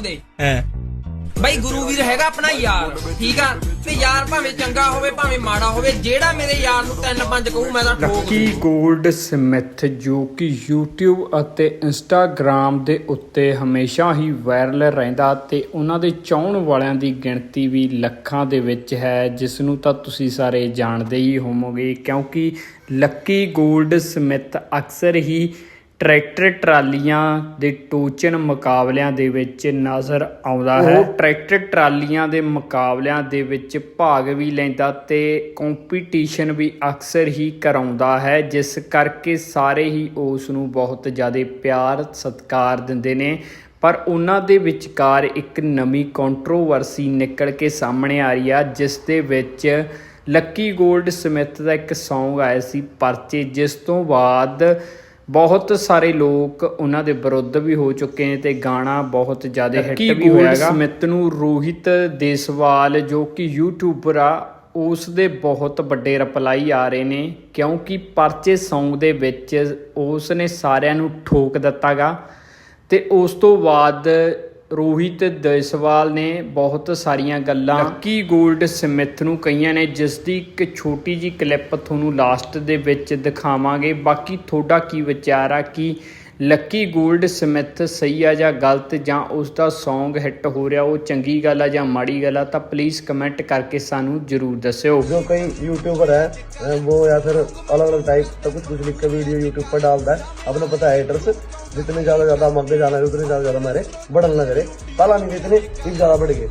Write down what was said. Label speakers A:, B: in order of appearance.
A: ਦੇ।
B: ਹੈ।
A: ਬਾਈ ਗੁਰੂ ਵੀਰ ਹੈਗਾ ਆਪਣਾ ਯਾਰ ਠੀਕ ਆ? ਤੇ ਯਾਰ ਭਾਵੇਂ ਚੰਗਾ ਹੋਵੇ ਭਾਵੇਂ ਮਾੜਾ ਹੋਵੇ ਜਿਹੜਾ ਮੇਰੇ ਯਾਰ ਨੂੰ ਤਿੰਨ ਪੰਜ ਕਹੂ ਮੈਂ ਤਾਂ ਠੋਕ
C: ਲੱਕੀ 골ਡ ਸਮਿਥ ਜੋ ਕਿ YouTube ਅਤੇ Instagram ਦੇ ਉੱਤੇ ਹਮੇਸ਼ਾ ਹੀ ਵਾਇਰਲ ਰਹਿੰਦਾ ਤੇ ਉਹਨਾਂ ਦੇ ਚਾਹਣ ਵਾਲਿਆਂ ਦੀ ਗਿਣਤੀ ਵੀ ਲੱਖਾਂ ਦੇ ਵਿੱਚ ਹੈ ਜਿਸ ਨੂੰ ਤਾਂ ਤੁਸੀਂ ਸਾਰੇ ਜਾਣਦੇ ਹੀ ਹੋਵੋਗੇ ਕਿਉਂਕਿ ਲੱਕੀ 골ਡ ਸਮਿਥ ਅਕਸਰ ਹੀ ਟਰੈਕਟਰ ਟਰਾਲੀਆਂ ਦੇ ਟੋਚਨ ਮੁਕਾਬਲਿਆਂ ਦੇ ਵਿੱਚ ਨਜ਼ਰ ਆਉਂਦਾ ਹੈ। ਉਹ ਟਰੈਕਟਰ ਟਰਾਲੀਆਂ ਦੇ ਮੁਕਾਬਲਿਆਂ ਦੇ ਵਿੱਚ ਭਾਗ ਵੀ ਲੈਂਦਾ ਤੇ ਕੰਪੀਟੀਸ਼ਨ ਵੀ ਅਕਸਰ ਹੀ ਕਰਾਉਂਦਾ ਹੈ ਜਿਸ ਕਰਕੇ ਸਾਰੇ ਹੀ ਉਸ ਨੂੰ ਬਹੁਤ ਜ਼ਿਆਦਾ ਪਿਆਰ ਸਤਿਕਾਰ ਦਿੰਦੇ ਨੇ। ਪਰ ਉਹਨਾਂ ਦੇ ਵਿਚਕਾਰ ਇੱਕ ਨਵੀਂ ਕੰਟਰੋਵਰਸੀ ਨਿਕਲ ਕੇ ਸਾਹਮਣੇ ਆ ਰਹੀ ਆ ਜਿਸ ਦੇ ਵਿੱਚ ਲੱਕੀ 골ਡ ਸਮਿਥ ਦਾ ਇੱਕ Song ਆਇਆ ਸੀ ਪਰਚੇ ਜਿਸ ਤੋਂ ਬਾਅਦ ਬਹੁਤ ਸਾਰੇ ਲੋਕ ਉਹਨਾਂ ਦੇ ਵਿਰੁੱਧ ਵੀ ਹੋ ਚੁੱਕੇ ਨੇ ਤੇ ਗਾਣਾ ਬਹੁਤ ਜ਼ਿਆਦਾ ਹਿੱਟ ਵੀ ਹੋਇਆਗਾ ਸਮਿਤ ਨੂੰ ਰੋਹਿਤ ਦੇਸਵਾਲ ਜੋ ਕਿ ਯੂਟਿਊਬਰ ਆ ਉਸ ਦੇ ਬਹੁਤ ਵੱਡੇ ਰਿਪਲਾਈ ਆ ਰਹੇ ਨੇ ਕਿਉਂਕਿ ਪਰਚੇ Song ਦੇ ਵਿੱਚ ਉਸ ਨੇ ਸਾਰਿਆਂ ਨੂੰ ਠੋਕ ਦਿੱਤਾਗਾ ਤੇ ਉਸ ਤੋਂ ਬਾਅਦ ਰੋਹਿਤ ਦੇਸਵਾਲ ਨੇ ਬਹੁਤ ਸਾਰੀਆਂ ਗੱਲਾਂ ਲੱਕੀ 골ਡ ਸਮਿਥ ਨੂੰ ਕਹੀਆਂ ਨੇ, ਜਿਸ ਦੀ ਇੱਕ ਛੋਟੀ ਜੀ ਕਲਿੱਪ ਤੁਹਾਨੂੰ ਲਾਸਟ ਦੇ ਵਿੱਚ ਦਿਖਾਵਾਂਗੇ। ਬਾਕੀ ਤੁਹਾਡਾ ਕੀ ਵਿਚਾਰ ਆ? ਕੀ ਲੱਕੀ ਗੋਲਡ ਸਮਿਥ ਸਹੀ ਆ ਜਾਂ ਗਲਤ ਜਾਂ ਉਸ ਦਾ Song ਹਿੱਟ ਹੋ ਰਿਹਾ ਉਹ ਚੰਗੀ ਗੱਲ ਆ ਜਾਂ ਮਾੜੀ ਗੱਲ ਆ ਤਾਂ ਪਲੀਜ਼ ਕਮੈਂਟ ਕਰਕੇ ਸਾਨੂੰ ਜਰੂਰ ਦੱਸਿਓ
D: जो कई यूट्यूबर है वो या फिर अलग अलग टाइप का कुछ कुछ लिख के वीडियो यूट्यूब पर डालता है अपने पता है हेटर्स जितने ज़्यादा ज़्यादा हम आगे जाना है उतने ज़्यादा ज़्यादा हमारे बढ़ल ना करे पता नहीं कितने इस ज़्यादा बढ़ गए